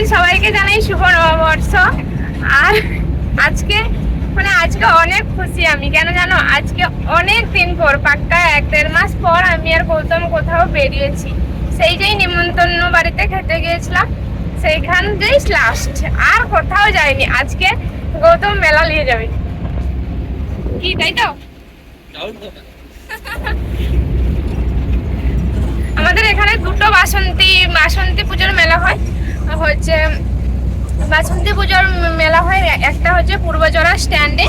Friend সবাইকে জানাই শুভ নববর্ষ। আর আজকে মানে আজকে অনেক খুশি আমি। কেন জানো? আজকে অনেক দিন পর, পাক্কা এক দেড় মাস পর আমি আর গৌতম কোথাও বেরিয়েছি। সেই যেই নিমন্ত্রণ বাড়িতে খেতে গিয়েছিলাম। সেইখান যেই লাস্ট আর কোথাও যাইনি। আজকে গৌতম মেলা নিয়ে যাবে। কি, তাই তো? আমাদের এখানে দুটো বাসন্তী বাসন্তী পুজোর মেলা হয়। হচ্ছে বাসন্তী পুজোর মেলা হয়। একটা হচ্ছে পূর্বজরা স্ট্যান্ডে।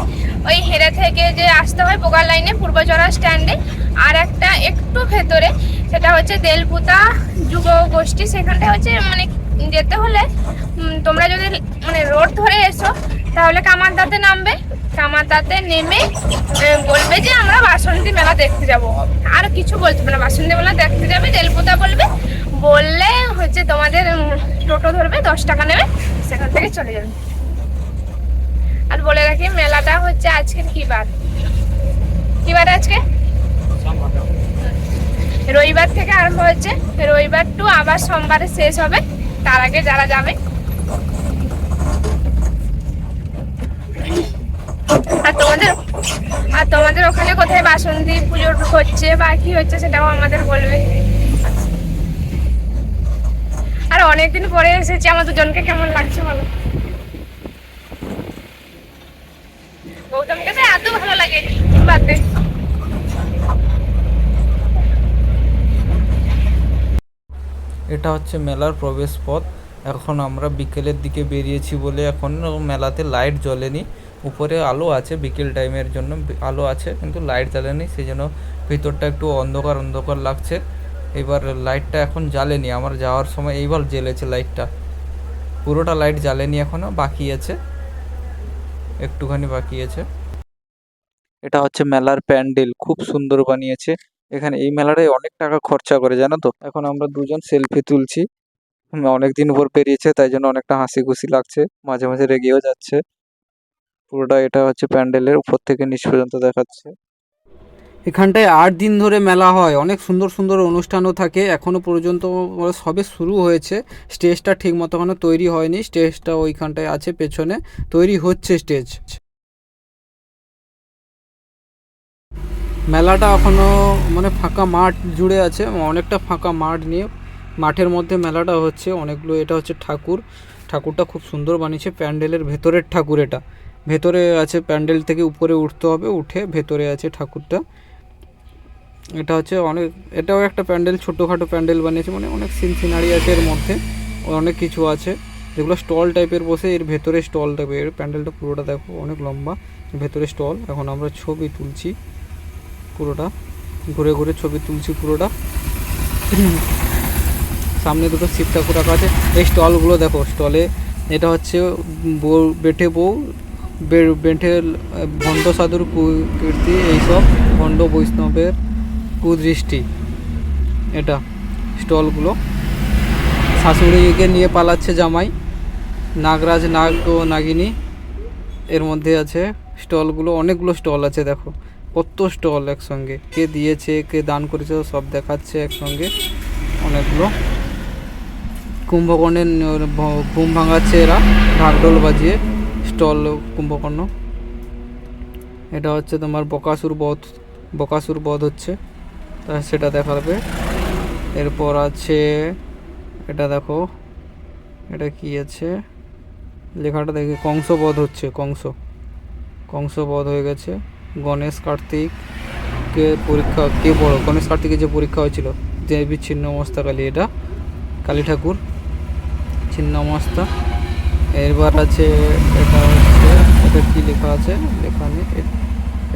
ওই হেরে থেকে যে আসতে হয় বোগার লাইনে পূর্বজরা স্ট্যান্ডে। আর একটা একটু ভেতরে, সেটা হচ্ছে দেলপুতা যুব গোষ্ঠী। সেখানটা হচ্ছে মানে যেতে হলে তোমরা যদি মানে রোড ধরে এসো, তাহলে কামারদাতে নামবে। কামারদাতে নেমে বলবে যে আমরা বাসন্তী মেলা দেখতে যাব। আর কিছু বলতে না, বাসন্তী মেলা দেখতে যাবে, দেলপুতা বলবে। বললে হচ্ছে তোমাদের টোটো ধরবে, দশ টাকা নেবে, সেখান থেকে চলে যাবে। আর বলে রাখি, মেলাটা হচ্ছে আজকের কি বার? কি বার আজকে? রবিবার থেকে আরম্ভ হচ্ছে। রবিবার টু আবার সোমবারে শেষ হবে। তার আগে যারা যাবে। আর তোমাদের আর তোমাদের ওখানে কোথায় বাসন্তী পুজো হচ্ছে বা কি হচ্ছে সেটাও আমাদের বলবে। অনেকদিন পরে এসেছি। দুজনকে কেমন লাগছে বলো? গৌতমকে তো এত ভালো লাগে বাদ এটা হচ্ছে মেলার প্রবেশ পথ। এখন আমরা বিকেলের দিকে বেরিয়েছি বলে এখন মেলাতে লাইট জ্বলেনি। উপরে আলো আছে, বিকেল টাইমের জন্য আলো আছে, কিন্তু লাইট জ্বালেনি সেই জন্য ভিতরটা একটু অন্ধকার অন্ধকার লাগছে। এবার লাইটটা এখন জ্বালেনি, আমার যাওয়ার সময় এইবার জ্বেলেছে লাইটটা। পুরোটা লাইট জ্বালেনি এখনও বাকি আছে। একটুখানি বাকি আছে। এটা হচ্ছে মেলার প্যান্ডেল, খুব সুন্দর বানিয়েছে। এখানে এই মেলাটায় অনেক টাকা খরচা করে, জানো তো? এখন আমরা দুজন সেলফি তুলছি। অনেক দিন পর পেরিয়েছে, তাই জন্য অনেকটা হাসি খুশি লাগছে, মাঝে মাঝে রেগেও যাচ্ছে। পুরোটা এটা হচ্ছে প্যান্ডেলের, উপর থেকে নিচ পর্যন্ত দেখাচ্ছে। এখানটায় আট দিন ধরে মেলা হয়। অনেক সুন্দর সুন্দর অনুষ্ঠানও থাকে। এখনও পর্যন্ত সবে শুরু হয়েছে। স্টেজটা ঠিক মতো এখনও তৈরি হয়নি। স্টেজটা ওইখানটায় আছে, পেছনে তৈরি হচ্ছে স্টেজ। মেলাটা এখনও মানে ফাঁকা মাঠ জুড়ে আছে। অনেকটা ফাঁকা মাঠ নিয়ে মাঠের মধ্যে মেলাটা হচ্ছে। অনেকগুলো এটা হচ্ছে ঠাকুর। ঠাকুরটা খুব সুন্দর বানিয়েছে। প্যান্ডেলের ভেতরের ঠাকুর এটা। ভেতরে আছে প্যান্ডেল থেকে উপরে উঠতে হবে। উঠে ভেতরে আছে ঠাকুরটা। এটা হচ্ছে অনেক, এটাও একটা প্যান্ডেল, ছোটোখাটো প্যান্ডেল বানিয়েছে মানে অনেক সিন, সিনারি আছে এর মধ্যে, অনেক কিছু আছে। যেগুলো স্টল টাইপের বসে, এর ভেতরে স্টল টাইপের প্যান্ডেলটা পুরোটা দেখো, অনেক লম্বা, ভেতরে স্টল, এখন আমরা ছবি তুলছি পুরোটা, ঘুরে ঘুরে ছবি তুলছি পুরোটা। সামনে দুটো শিব ঠাকুর রাখা আছে, এই স্টলগুলো দেখো, স্টলে এটা হচ্ছে বউ, বেঠে বউ বেঠে ভণ্ড সাধুর কীর্তি, এইসব, ভণ্ড বৈষ্ণবের কুদৃষ্টি। এটা স্টলগুলো। শাশুড়িকে নিয়ে পালাচ্ছে জামাই। নাগরাজ, নাগ ও নাগিনী এর মধ্যে আছে স্টলগুলো। অনেকগুলো স্টল আছে, দেখো। কত স্টল একসঙ্গে। কে দিয়েছে, কে দান করেছে, সব দেখাচ্ছে একসঙ্গে। অনেকগুলো। কুম্ভকর্ণের ঘুম ভাঙাচ্ছে এরা। ঢাকডোল বাজিয়ে স্টল, কুম্ভকর্ণ। এটা হচ্ছে তোমার বকাসুর বধ বকাসুর বধ হচ্ছে। সেটা দেখাবে। এরপর আছে, এটা দেখো, এটা কি আছে? লেখাটা দেখে কংসবধ হচ্ছে, কংস। কংসবধ হয়ে গেছে। গণেশ কার্তিক কে পরীক্ষা, কে বড় গণেশ কার্তিকের যে পরীক্ষা হয়েছিল, দেবী ছিন্ন অবস্থা কালী, এটা কালী ঠাকুর ছিন্ন অবস্থা এরবার আছে, এটা হচ্ছে, এটা কি লেখা আছে? লেখা নেই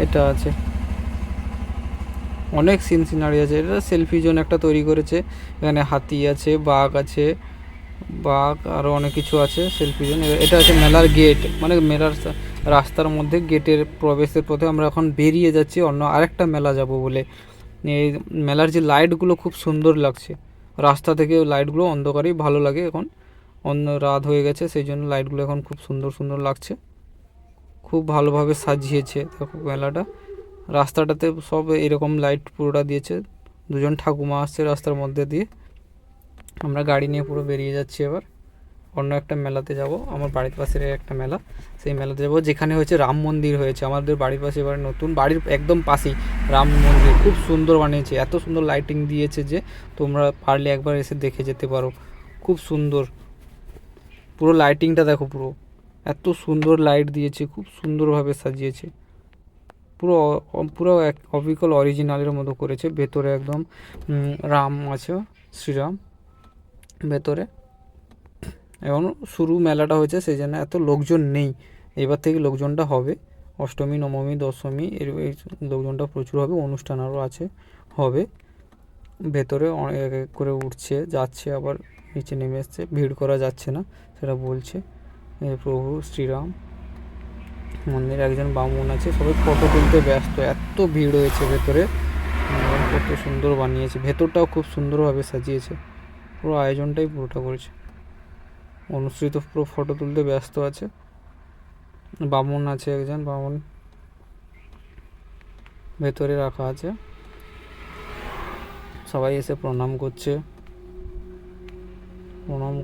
এটা আছে। অনেক সিন সিনারি আছে। এটা সেলফি জোন একটা তৈরি করেছে। এখানে হাতি আছে, বাঘ আছে, বাঘ আরও অনেক কিছু আছে সেলফি জোন এটা আছে মেলার গেট মানে মেলার রাস্তার মধ্যে গেটের প্রবেশের পথে আমরা এখন বেরিয়ে যাচ্ছি, অন্য আরেকটা মেলা যাব বলে। এই মেলার যে লাইটগুলো খুব সুন্দর লাগছে। রাস্তা থেকে লাইটগুলো অন্ধকারেই ভালো লাগে এখন। অন্য রাত হয়ে গেছে, সেই জন্য লাইটগুলো এখন খুব সুন্দর সুন্দর লাগছে। খুব ভালোভাবে সাজিয়েছে মেলাটা। রাস্তাটাতে সব এরকম লাইট পুরোটা দিয়েছে। দুজন ঠাকুমা আসছে রাস্তার মধ্যে দিয়ে। আমরা গাড়ি নিয়ে পুরো বেরিয়ে যাচ্ছি এবার। অন্য একটা মেলাতে যাব। আমার বাড়ির পাশের একটা মেলা। সেই মেলাতে যাব যেখানে হয়েছে রাম মন্দির হয়েছে। আমাদের বাড়ির পাশে এবার নতুন বাড়ির একদম পাশেই রাম মন্দির। খুব সুন্দর বানিয়েছে। এত সুন্দর লাইটিং দিয়েছে যে তোমরা পারলে একবার এসে দেখে যেতে পারো। খুব সুন্দর। পুরো লাইটিংটা দেখো পুরো। এত সুন্দর লাইট দিয়েছে। খুব সুন্দরভাবে সাজিয়েছে। পুরো পুরো এক অবিকল অরিজিনালের মতো করেছে। ভেতরে একদম রাম আছে, শ্রীরাম ভেতরে। এখন শুরু মেলাটা হয়েছে সেই জন্য এত লোকজন নেই। এবার থেকে লোকজনটা হবে। অষ্টমী, নবমী, দশমী, এর এই লোকজনটা প্রচুর হবে, অনুষ্ঠান আরও আছে, হবে। ভেতরে অনেক করে উঠছে, যাচ্ছে আবার নিচে নেমে এসছে। ভিড় করা যাচ্ছে না, সেটা বলছে প্রভু শ্রীরাম। মন্দিরে একজন বামুন আছে, সবাই ফটো তুলতে ব্যস্ত, এত ভিড় হয়েছে ভেতরে। কত সুন্দর বানিয়েছে, ভেতরটাও খুব সুন্দরভাবে সাজিয়েছে। পুরো আয়োজনটাই পুরোটা করেছে। অনুশ্রী তো পুরো ফটো তুলতে ব্যস্ত আছে। বামুন আছে একজন, বামুন ভেতরে রাখা আছে। সবাই এসে প্রণাম করছে। প্রণাম